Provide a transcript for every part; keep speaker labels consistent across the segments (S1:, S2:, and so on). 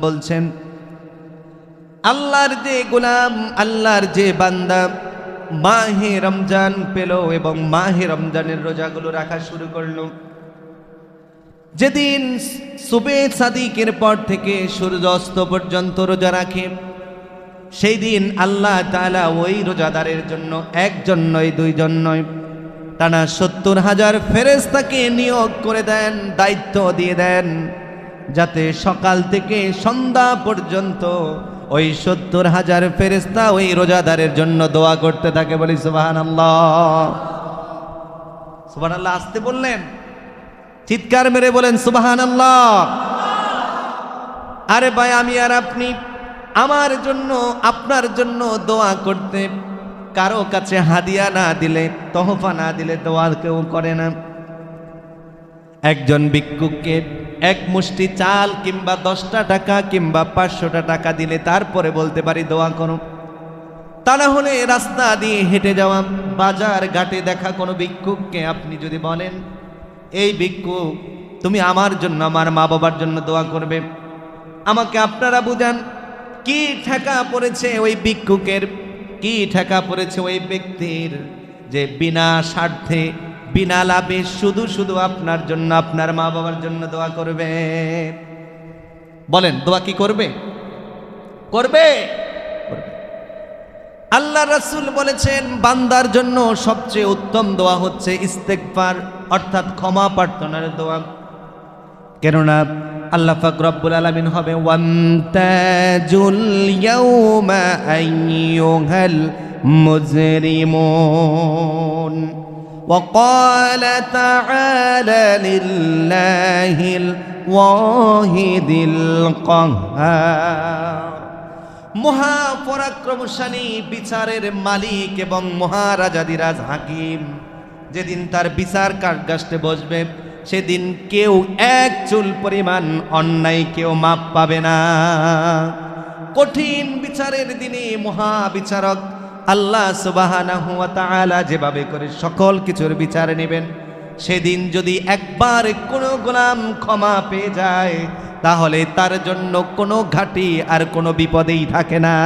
S1: বলছেন, আল্লাহর যে গোলাম, আল্লাহর যে বান্দা, মাহে রমজান পেল এবং মাহে রমজানের রোজাগুলো রাখা শুরু করল। যেদিন সুবে সাদিকের পর থেকে সূর্য অস্ত পর্যন্ত রোজা রাখে, সেই দিন আল্লাহ তাআলা ওই রোজাদারের জন্য একজন নয়, দুইজন নয়, টানা সত্তর হাজার ফেরেস্তাকে নিয়োগ করে দেন, দায়িত্ব দিয়ে দেন। যাতে সকাল থেকে সন্ধ্যা পর্যন্ত ওই সত্তর হাজার ফেরেস্তা ওই রোজাদারের জন্য দোয়া করতে থাকে বলি সুবাহান আল্লাহ সুবাহান আল্লাহ আসতে বললেন? চিৎকার মেরে বলেন সুবাহান আল্লাহ আরে ভাই, আমি আর আপনি আমার জন্য, আপনার জন্য দোয়া করতে কারও কাছে হাদিয়া না দিলে, তহফা না দিলে দোয়া কেউ করে না। একজন ভিক্ষুককে এক মুষ্টি চাল কিংবা দশটা টাকা কিংবা পাঁচশোটা টাকা দিলে তারপরে বলতে পারি, দোয়া করো। তা না হলে রাস্তা দিয়ে হেঁটে যাওয়া বাজার ঘাটে দেখা কোনো ভিক্ষুককে আপনি যদি বলেন, এই ভিক্ষুক, তুমি আমার জন্য, আমার মা বাবার জন্য দোয়া করবে। আমাকে আপনারা বুঝান, কি ঠেকা পড়েছে ওই ভিক্ষুকের, কি ঠেকা পড়েছে ওই ব্যক্তির যে বিনা স্বার্থে বিনা লাভে শুধু শুধু আপনার জন্য, আপনার মা বাবার জন্য দোয়া করবে। বলেন, দোয়া কি করবে? করবে। আল্লাহ রাসুল বলেছেন, বান্দার জন্য সবচেয়ে উত্তম দোয়া হচ্ছে ইস্তেগফার, অর্থাৎ ক্ষমা প্রার্থনার দোয়া। কেননা আল্লাহ পাক আলামিন হবে ওয়ান্তাজুল ইয়াউমা وقال تعالى لله الواحد القهار মহাপরাক্রমশালী বিচারের মালিক এবং মহারাজাদিরাজ হাকিম যেদিন তার বিচার কাঠগাছতে বসবে সেদিন কেউ এক চুল পরিমাণ অন্যায় কেউ মাপ পাবে না কঠিন বিচারের দিনে মহাবিচারক আল্লাহ তাআলা যেভাবে করে সকল কিছুর বিচার নেবেন, সেদিন যদি একবার কোনো গোলাম ক্ষমা পেয়ে যায়, তাহলে তার জন্য কোনো ঘাটি আর কোনো বিপদেই থাকে না।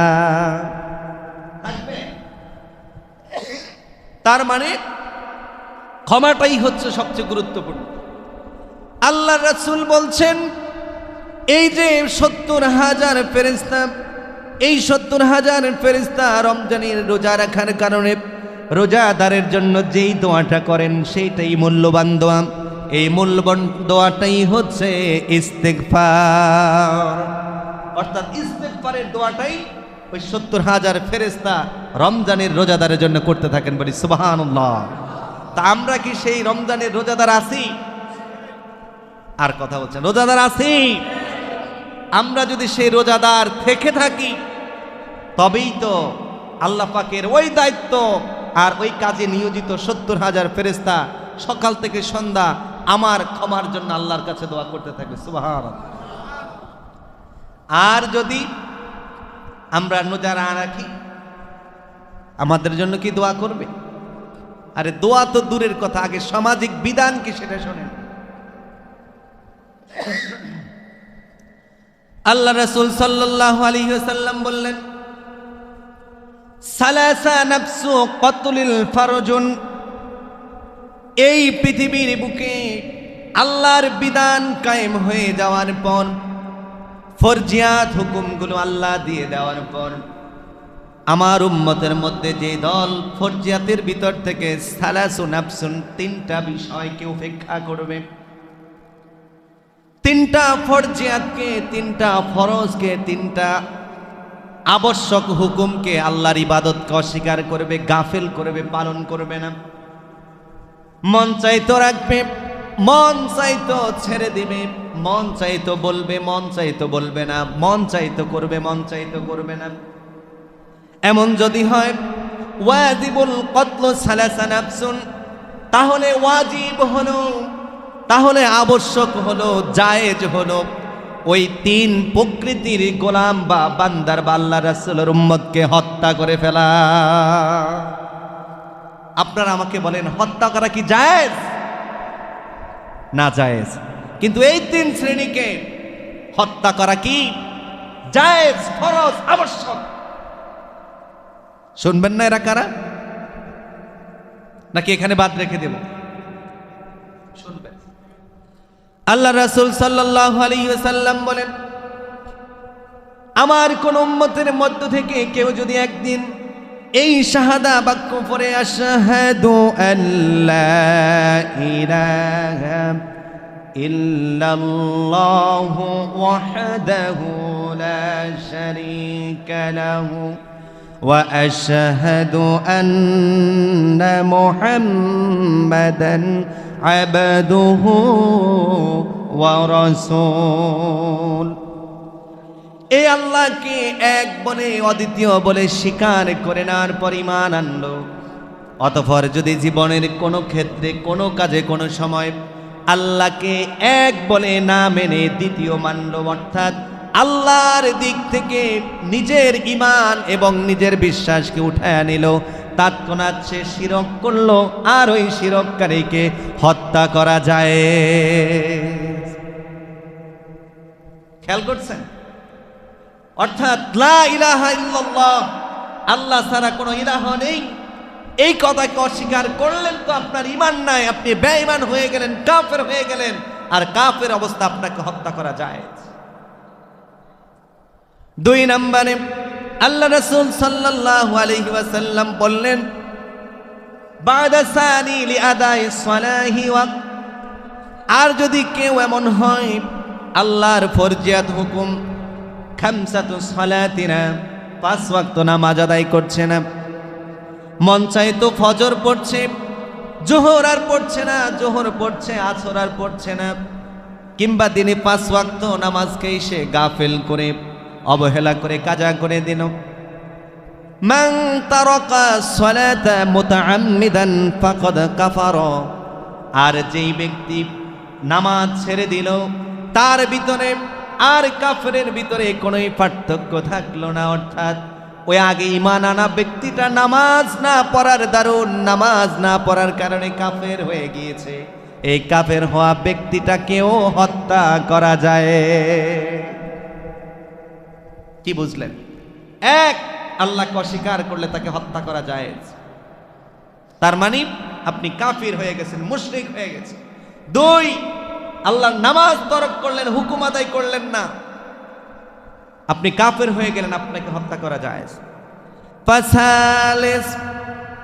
S1: তার মানে ক্ষমাটাই হচ্ছে সবচেয়ে গুরুত্বপূর্ণ। আল্লাহ রাসূল বলছেন, এই যে সত্তর হাজার ফেরেস্তা এই সত্তর হাজার ফেরিস্তা রমজানের রোজা রাখার কারণে রোজাদারের জন্য যেই দোয়াটা করেন সেইটাই মূল্যবান দোয়া। এই মূল্যবান দোয়াটাই হচ্ছে ইস্তেগফার। অর্থাৎ ইস্তেগফারের দোয়াটাই ওই সত্তর হাজার ফেরেস্তা রমজানের রোজাদারের জন্য করতে থাকেন বলি সুবহানাল্লাহ। তা আমরা কি সেই রমজানের রোজাদার আছি? আর কথা বলছেন, রোজাদার আছি? আমরা যদি সেই রোজাদার থেকে থাকি তবেই তো আল্লাহ পাকের ওই দায়িত্ব আর ওই কাজে নিয়োজিত সত্তর হাজার ফেরেস্তা সকাল থেকে সন্ধ্যা আমার ক্ষমার জন্য আল্লাহর কাছে দোয়া করতে থাকবে সুবাহান আর যদি আমরা রোজা না রাখি, আমাদের জন্য কি দোয়া করবে? আরে দোয়া তো দূরের কথা, আগে সামাজিক বিধান কি সেটা শোনেন। আল্লাহ রসুল সাল্লাহ আলী সাল্লাম বললেন সালাসা নাফসু ফারজুন। এই পৃথিবীর বুকে আল্লাহর বিধান কায়েম হয়ে যাওয়ার পর, ফরজিয়াত হুকুমগুলো আল্লাহ দিয়ে দেওয়ার পর, আমার উম্মতের মধ্যে যে দল ফরজিয়াতের ভিতর থেকে সালাসু নাফসুন তিনটা বিষয়কে উপেক্ষা করবে। তিনটা ফরজিয়াতকে, তিনটা ফরজকে, তিনটা আবশ্যক হুকুমকে আল্লাহর ইবাদতকে অস্বীকার করবে, গাফেল করবে, পালন করবে না। মন চাইতো রাখবে, মন চাইতো ছেড়ে দিবে, মন চাইতো বলবে, মন চাইতো বলবে না, মন চাইতো করবে, মন চাইতো করবে না। এমন যদি হয়, ওয়াজিবুল কতল সালাসা নাফসুন, তাহলে ওয়াজিব হলো, তাহলে আবশ্যক হলো, জায়েজ হলো। ওই তিন প্রকৃতির গোলাম বা বান্দার বা আল্লাহ রাসূলের উম্মতকে হত্যা করে ফেলা। আপনারা আমাকে বলেন, হত্যা করা কি জায়েজ? না জায়েজ। কিন্তু এই তিন শ্রেণীকে হত্যা করা কি জায়েজ, ফরজ, আবশ্যক? শুনবেন না এরা কারা? নাকি এখানে বাদ রেখে দেব শুনবেন আল্লাহ রাসূল সাল্লাল্লাহু আলাইহি ওয়াসাল্লাম বলেন আমার কোন উম্মতের মধ্য থেকে কেউ যদি একদিন এই শাহাদা বাক্য পরে আশহাদু আল্লাহ ইলাহা ইল্লাল্লাহু ওয়াহদাহু লা শারীকা লাহু واشهد ان محمدا عبده ورسول এই আল্লাহকে এক বলে অদ্বিতীয় বলে স্বীকার করে নেওয়ার পরিমাণ আনলো অতঃপর যদি জীবনের কোনো ক্ষেত্রে কোনো কাজে কোনো সময় আল্লাহকে এক বলে না মেনে দ্বিতীয় মানল অর্থাৎ আল্লাহর দিক থেকে নিজের ইমান এবং নিজের বিশ্বাসকে উঠায় নিল তৎক্ষণাৎ সে শিরক করল আর ওই শিরককারীকে হত্যা করা যায়। খেয়াল করছেন? অর্থাৎ লা ইলাহা ইল্লাল্লাহ, আল্লাহ ছাড়া কোনো ইলাহ নেই। এই কথাকে অস্বীকার করলেন তো আপনার ইমান নাই, আপনি বেঈমান হয়ে গেলেন, কাফের হয়ে গেলেন, আর কাফের অবস্থা আপনাকে হত্যা করা যায়। দুই নম্বরে আল্লাহ রাসূল সাল্লাল্লাহু আলাইহি ওয়াসাল্লাম বললেন আর যদি কেউ এমন হয়, আল্লাহর ফরজিয়াত হুকুম, খামসাতু সালাতিনা, পাঁচ ওয়াক্ত নামাজ আদায় করছে না। মন চাইতো ফজর পড়ছে, জোহর আর পড়ছে না, জোহর পড়ছে, আসর আর পড়ছে না, কিংবা দিনে পাঁচ ওয়াক্ত নামাজকে সে গাফেল করে। অবহেলা করে কাজা করে দিল। মান তারাকা সালাতা মুতাআম্মিদান ফাকাদ কাফারা। আর যেই ব্যক্তি নামাজ ছেড়ে দিল তার ভিতরে আর কাফেরের ভিতরে কোনোই পার্থক্য থাকল না। অর্থাৎ ওই আগে ইমান আনা ব্যক্তিটা নামাজ না পড়ার দারুণ নামাজ না পড়ার কারণে কাফের হয়ে গিয়েছে। এই কাফের হওয়া ব্যক্তিটাকেও হত্যা করা যায়। কি বুঝলেন? এক, আল্লাহকে অস্বীকার করলে তাকে হত্যা করা যায় তার মানে আপনি কাফির হয়ে গেছেন, মুশরিক হয়ে গেছেন। দুই, আল্লাহর নামাজ তরক করলেন, হুকুম আদায় করলেন না। আপনি কাফের হয়ে গেলেন, আপনাকে হত্যা করা যায়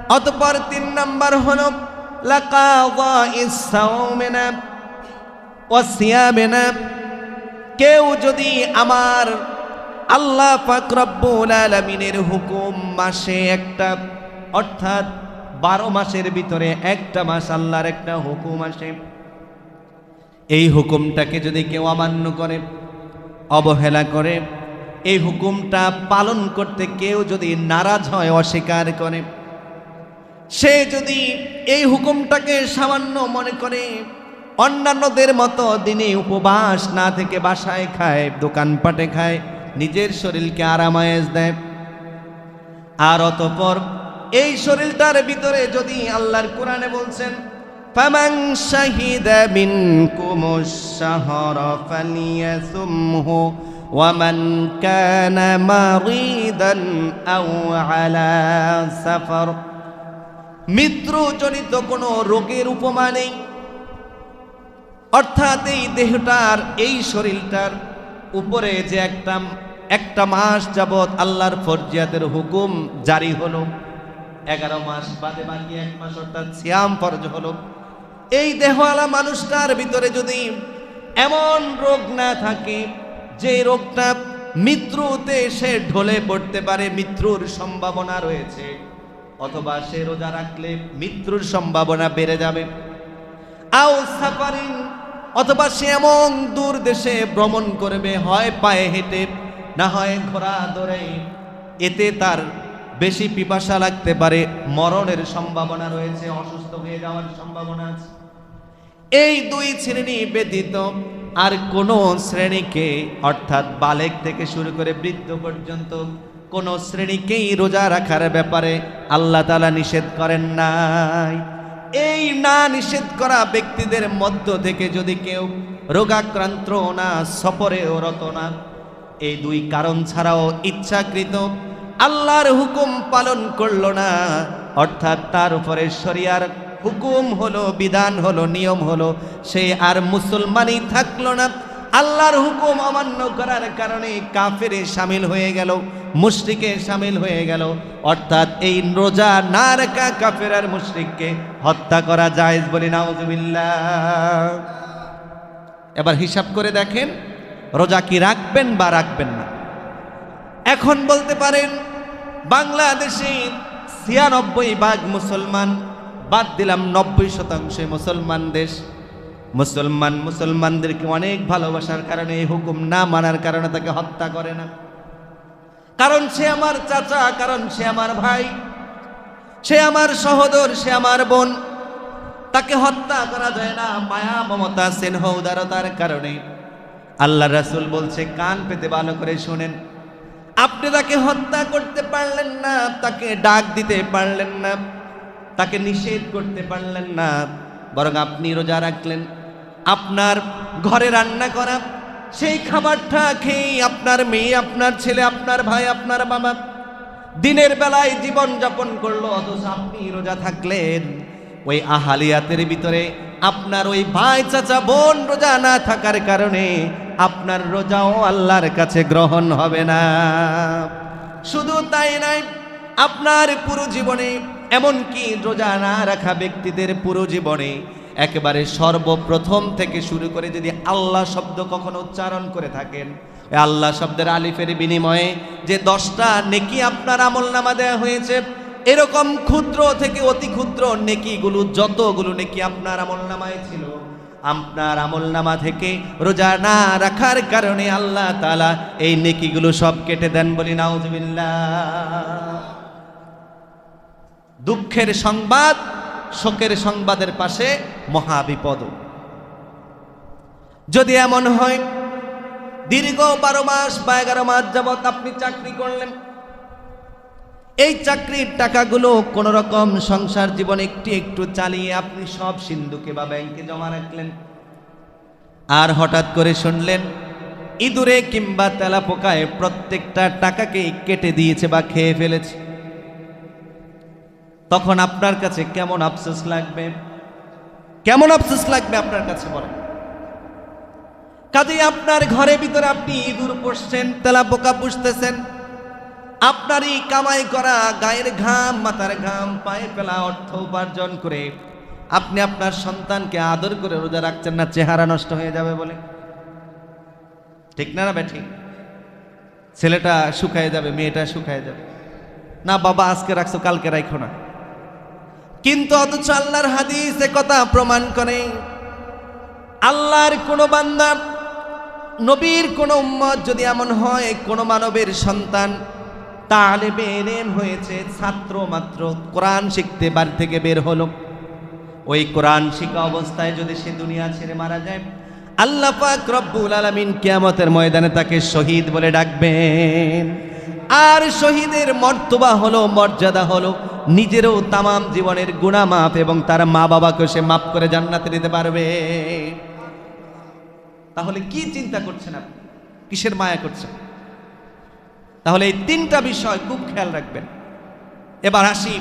S1: অতপর তিন নাম্বার হল কেউ যদি আমার আল্লাহ পাক রব্বুল আলামিনের হুকুম মাসে একটা, অর্থাৎ বারো মাসের ভিতরে একটা মাস আল্লাহর একটা হুকুম আসে। এই হুকুমটাকে যদি কেউ অমান্য করে, অবহেলা করে, এই হুকুমটা পালন করতে কেউ যদি নারাজ হয়, অস্বীকার করে, সে যদি এই হুকুমটাকে সামান্য মনে করে, অন্যান্যদের মতো দিনে উপবাস না থেকে বাসায় খায়, দোকানপাটে খায় নিজের শরীরকে আরামায়েজ দেয় আর অতপর এই শরীরটার ভিতরে যদি আল্লাহর কোরআনে বলছেন فمن شهد منكم الشهر فليصمه ومن كان مريضا أو على سفر মৃত্যুজনিত কোনো রোগের উপমা নেই অর্থাৎ এই দেহটার এই শরীরটার উপরে যে একটা একটা মাস যাবৎ আল্লাহর ফরজিয়াতের হুকুম জারি হলো। এগারো মাস বাদে বাকি এক মাস অর্থাৎ সিয়াম ফরজ হলো। এই দেহওয়ালা মানুষটার ভিতরে যদি এমন রোগ না থাকে, যে রোগটা মৃত্যুতে সে ঢলে পড়তে পারে, মৃত্যুর সম্ভাবনা রয়েছে, অথবা সে রোজা রাখলে মৃত্যুর সম্ভাবনা বেড়ে যাবে। আও সাফারিং অথবা সে এমন দূর দেশে ভ্রমণ করবে, হয় পায়ে হেঁটে না হয় ঘোড়া ধরে। এতে তার বেশি পিপাসা লাগতে পারে। মরণের সম্ভাবনা রয়েছে, অসুস্থ হয়ে যাওয়ার সম্ভাবনা আছে। এই দুই শ্রেণি ব্যতীত আর কোন শ্রেণীকে, অর্থাৎ বালেক থেকে শুরু করে বৃদ্ধ পর্যন্ত, কোন শ্রেণীকেই রোজা রাখার ব্যাপারে আল্লাহ তালা নিষেধ করেন নাই। এই না নিষেধ করা ব্যক্তিদের মধ্য থেকে যদি কেউ রোগাক্রান্ত না সফরে রত না এই দুই কারণ ছাড়াও ইচ্ছাকৃত আল্লাহর হুকুম পালন করল না। অর্থাৎ তার উপরে শরিয়ার হুকুম হলো, বিধান হলো, নিয়ম হলো, সে আর মুসলমানই থাকল না। আল্লাহর হুকুম অমান্য করার কারণে কাফেরে সামিল হয়ে গেল মুশরিকে সামিল হয়ে গেল। অর্থাৎ এই রোজা না রাখা কাফের আর মুশরিককে হত্যা করা যায় বলি নাউজুবিল্লাহ। এবার হিসাব করে দেখেন রোজা কি রাখবেন বা রাখবেন না? এখন বলতে পারেন বাংলাদেশে ছিয়ানব্বই ভাগ মুসলমান, বাদ দিলাম নব্বই শতাংশ মুসলমান দেশ। মুসলমান মুসলমানদেরকে অনেক ভালোবাসার কারণে এই হুকুম না মানার কারণে তাকে হত্যা করে না। কারণ সে আমার চাচা, কারণ সে আমার ভাই, সে আমার সহোদর, সে আমার বোন। তাকে হত্যা করা যায় না, মায়া, মমতা, স্নেহ, উদারতার কারণে। আল্লাহ রাসুল বলছে, কান পেতে ভালো করে শোনেন। আপনি তাকে হত্যা করতে পারলেন না, তাকে ডাক দিতে পারলেন না, তাকে নিষেধ করতে পারলেন না, বরং আপনি রোজা রাখলেন। আপনার ঘরে রান্না করা, সেই খাবারটা খেয়ে আপনার মেয়ে, আপনার ছেলে, আপনার ভাই, আপনার বাবা দিনের বেলায় জীবন যাপন করল, অথচ আপনি রোজা থাকলেন। ওই আহালিয়াতের ভিতরে আপনার ওই ভাই, চাচা, বোন রোজা না থাকার কারণে আপনার রোজাও আল্লাহর কাছে গ্রহণ হবে না। শুধু তাই নাই আপনার পুরো জীবনে, এমনকি রোজা না রাখা ব্যক্তিদের পুরো জীবনে একেবারে সর্বপ্রথম থেকে শুরু করে যদি আল্লাহ শব্দ কখনো উচ্চারণ করে থাকেন আল্লাহ শব্দের আলিফের বিনিময়ে যে দশটা নেকি আপনার আমল নামা দেওয়া হয়েছে, এরকম ক্ষুদ্র থেকে অতি ক্ষুদ্র নেকিগুলো, যতগুলো নেকি আপনার আমল নামায় ছিল আপনার আমল নামা থেকে রোজা না রাখার কারণে আল্লাহ তালা এই নেকিগুলো সব কেটে দেন বলি, নাউজবিল্লাহ। দুঃখের সংবাদ, শোকের সংবাদের পাশে মহাবিপদ। যদি এমন হয়, দীর্ঘ বারো মাস বা এগারো মাস যাবৎ আপনি চাকরি করলেন এই চাকরির টাকাগুলো কোন রকম সংসার জীবন একটু একটু চালিয়ে আপনি সব সিন্ধুকে বা ব্যাংকে জমা রাখলেন। আর হঠাৎ করে শুনলেন, ইঁদুরে কিংবা তেলা পোকায় প্রত্যেকটা টাকাকে কেটে দিয়েছে বা খেয়ে ফেলেছে। তখন আপনার কাছে কেমন আফসোস লাগবে? কেমন আফসোস লাগবে আপনার কাছে বলেন? কাজে আপনার ঘরে ভিতরে আপনি ইঁদুর পুষছেন তেলা পোকা পুষতেছেন আপনারই কামাই করা গায়ের ঘাম, মাথার ঘাম, পায়ে ফেলা অর্থ উপার্জন করে আপনি আপনার সন্তানকে আদর করে রোজা রাখছেন না, চেহারা নষ্ট হয়ে যাবে বলে? ঠিক না না ব্যাঠি ছেলেটা শুকায় যাবে, মেয়েটা শুকায় যাবে। না, বাবা আজকে রাখছো, কালকে রাখো না। কিন্তু অথচ আল্লাহর হাদিস কথা প্রমাণ করে, আল্লাহর কোন বান্দা, নবীর কোন উম্মত যদি এমন হয়, কোন মানবের সন্তান তালেবে এলেম হয়েছে, ছাত্র মাত্র কোরআন শিখতে বাড়ি থেকে বের হলো। ওই কোরআন শিখা অবস্থায় যদি সে দুনিয়া ছেড়ে মারা যায়, আল্লাহ পাক রব্বুল আলামিন কিয়ামতের ময়দানে তাকে শহীদ বলে ডাকবেন। আর শহীদের মর্তবা হলো, মর্যাদা হলো, নিজেরও তামাম জীবনের গুণা মাপ এবং তার মা বাবাকে সে মাফ করে জান্নাতে দিতে পারবে। তাহলে কি চিন্তা করছেন আপনি? কিসের মায়া করছেন? তাহলে এই তিনটা বিষয় খুব খেয়াল রাখবেন। এবার আসি,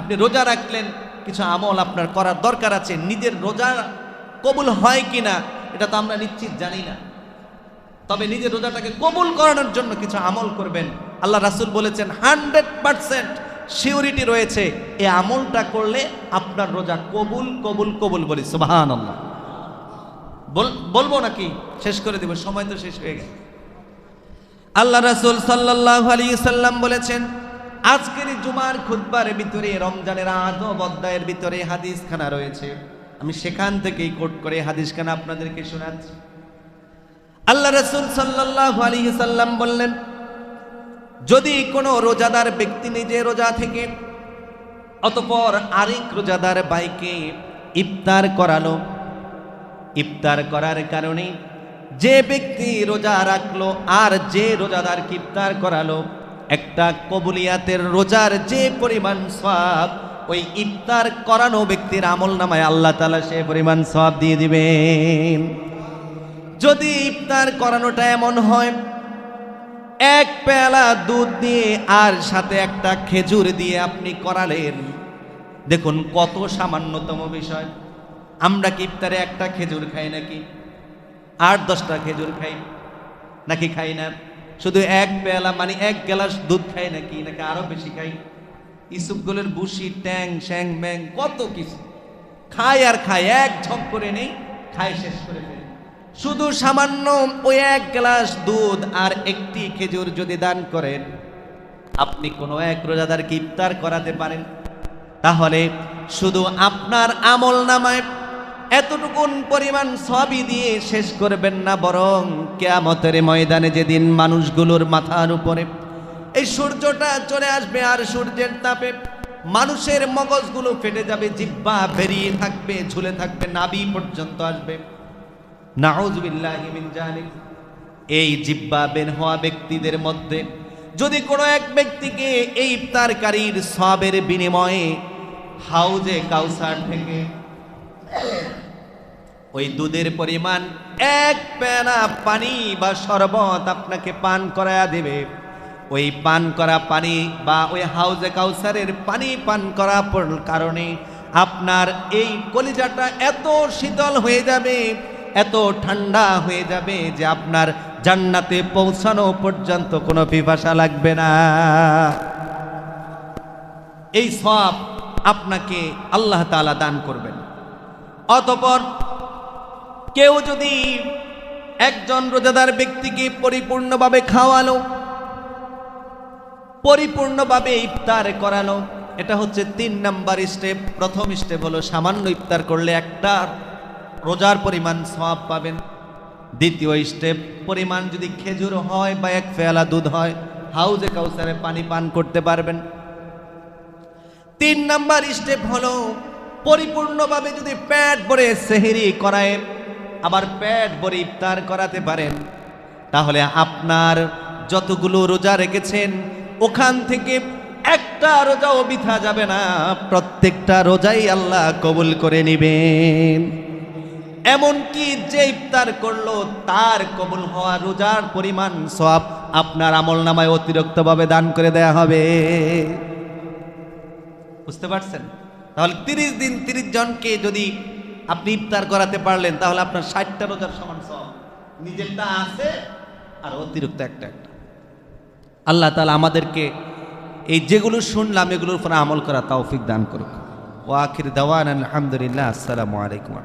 S1: আপনি রোজা রাখলেন, কিছু আমল আপনার করার দরকার আছে, নিজের রোজা কবুল হয় কিনা, এটা তো আমরা নিশ্চিত জানি না। তবে নিজের রোজাটাকে কবুল করানোর জন্য কিছু আমল করবেন। আল্লাহ রাসুল বলেছেন, হান্ড্রেড পারসেন্ট সিউরিটি রয়েছে, এই আমলটা করলে আপনার রোজা কবুল কবুল কবুল বলি আল্লাহ বলব নাকি? শেষ করে দেব, সময় তো শেষ হয়ে গেছে। আল্লাহ রাসুল সাল্লাহ আলী সাল্লাম বলেছেন, আজকের জুমার খুদ্বার ভিতরে, রমজানের আদব অধ্যায়ের ভিতরে হাদিসখানা রয়েছে। আমি সেখান থেকেই কোট করে হাদিসখানা আপনাদেরকে শোনাচ্ছি। আল্লাহ রসুল সাল্লাহ আলী সাল্লাম বললেন, যদি কোনো রোজাদার ব্যক্তি নিজে রোজা থেকে, অতপর আরেক রোজাদার বাইকে ইফতার করালো, ইফতার করার কারণে যে ব্যক্তি রোজা রাখল আর যে রোজাদার ইফতার করালো, একটা কবুলিয়াতের রোজার যে পরিমাণ সব ওই ইফতার করানো ব্যক্তির আমল নামায় আল্লাহ তালা সে পরিমাণ সব দিয়ে দিবেন। যদি ইফতার করানোটা এমন হয়, এক পেয়ালা দুধ দিয়ে আর সাথে একটা খেজুর দিয়ে আপনি করালেন, দেখুন কত সামান্যতম বিষয়। আমরা কি ইফতারে একটা খেজুর খাই নাকি? আট, দশটা খেজুর খাই। নাকি খাই না? শুধু এক পেয়ালা মানে এক গ্লাস দুধ খাই নাকি? নাকি আরও বেশি খাই? ইসুপগুলোর বুসি, ট্যাং, শ্যাং ব্যাং কত কিছু। খায় আর খায় এক ঝক করে নেই খায় শেষ করে ফেলে। শুধু সামান্য ওই এক গ্লাস দুধ আর একটি খেজুর যদি দান করেন, আপনি কোনো এক রোজাদারকে ইফতার করাতে পারেন। তাহলে শুধু আপনার আমল নামায় এতটুকুন পরিমাণ সবই দিয়ে শেষ করবেন না, বরং কেয়ামতের ময়দানে যেদিন মানুষগুলোর মাথার উপরে এই সূর্যটা চলে আসবে আর সূর্যের তাপে মানুষের মগজগুলো ফেটে যাবে জিব্বা বেরিয়ে থাকবে, ঝুলে থাকবে নাবি পর্যন্ত আসবে। জালিক এই জিব্বা বের হওয়া ব্যক্তিদের মধ্যে যদি কোনো এক ব্যক্তিকে এই ইফতারকারীর সবের বিনিময়ে হাউজে কাউসার থেকে ওই দুধের পরিমাণ এক প্যানা পানি বা শরবত আপনাকে পান করায়া দেবে। ওই পান করা পানি বা ওই হাউজে কাউসারের পানি পান করা কারণে আপনার এই কলিজাটা এত শীতল হয়ে যাবে, এত ঠান্ডা হয়ে যাবে যে আপনার জান্নাতে পৌঁছানো পর্যন্ত কোনো পিপাসা লাগবে না। এই সব আপনাকে আল্লাহ তাআলা দান করবেন। অতপর কেউ যদি একজন রোজাদার ব্যক্তিকে পরিপূর্ণভাবে খাওয়ালো, পরিপূর্ণভাবে ইফতার করালো, এটা হচ্ছে তিন নাম্বার স্টেপ। প্রথম স্টেপ হলো সামান্য ইফতার করলে একটা রোজার পরিমাণ সওয়াব পাবেন। দ্বিতীয় স্টেপ, পরিমাণ যদি খেজুর হয় বা এক ফেয়ালা দুধ হয়, হাউজে কাউসারে পানি পান করতে পারবেন। তিন নাম্বার স্টেপ হলো পরিপূর্ণভাবে যদি পেট ভরে সেহেরি করায়, আবার পেট ভরে ইফতার করাতে পারেন, তাহলে আপনার যতগুলো রোজা রেখেছেন, ওখান থেকে একটা রোজাও বিথা যাবে না। প্রত্যেকটা রোজাই আল্লাহ কবুল করে নেবেন। এমনকি যে ইফতার করল, তার কবুল হওয়া রোজার পরিমাণ সব আপনার আমল নামায় অতিরিক্তভাবে দান করে দেয়া হবে। বুঝতে পারছেন? তাহলে তিরিশ দিন তিরিশ জনকে যদি আপনি ইফতার করাতে পারলেন, তাহলে আপনার ষাটটা রোজার সমান সব নিজেরটা আছে আর অতিরিক্ত একটা একটা। আল্লাহ তালা আমাদেরকে এই যেগুলো শুনলাম, এগুলোর উপর আমল করা তৌফিক দান করুক। ও আখির দাওয়ান আলহামদুলিল্লাহ, আসসালামু আলাইকুম।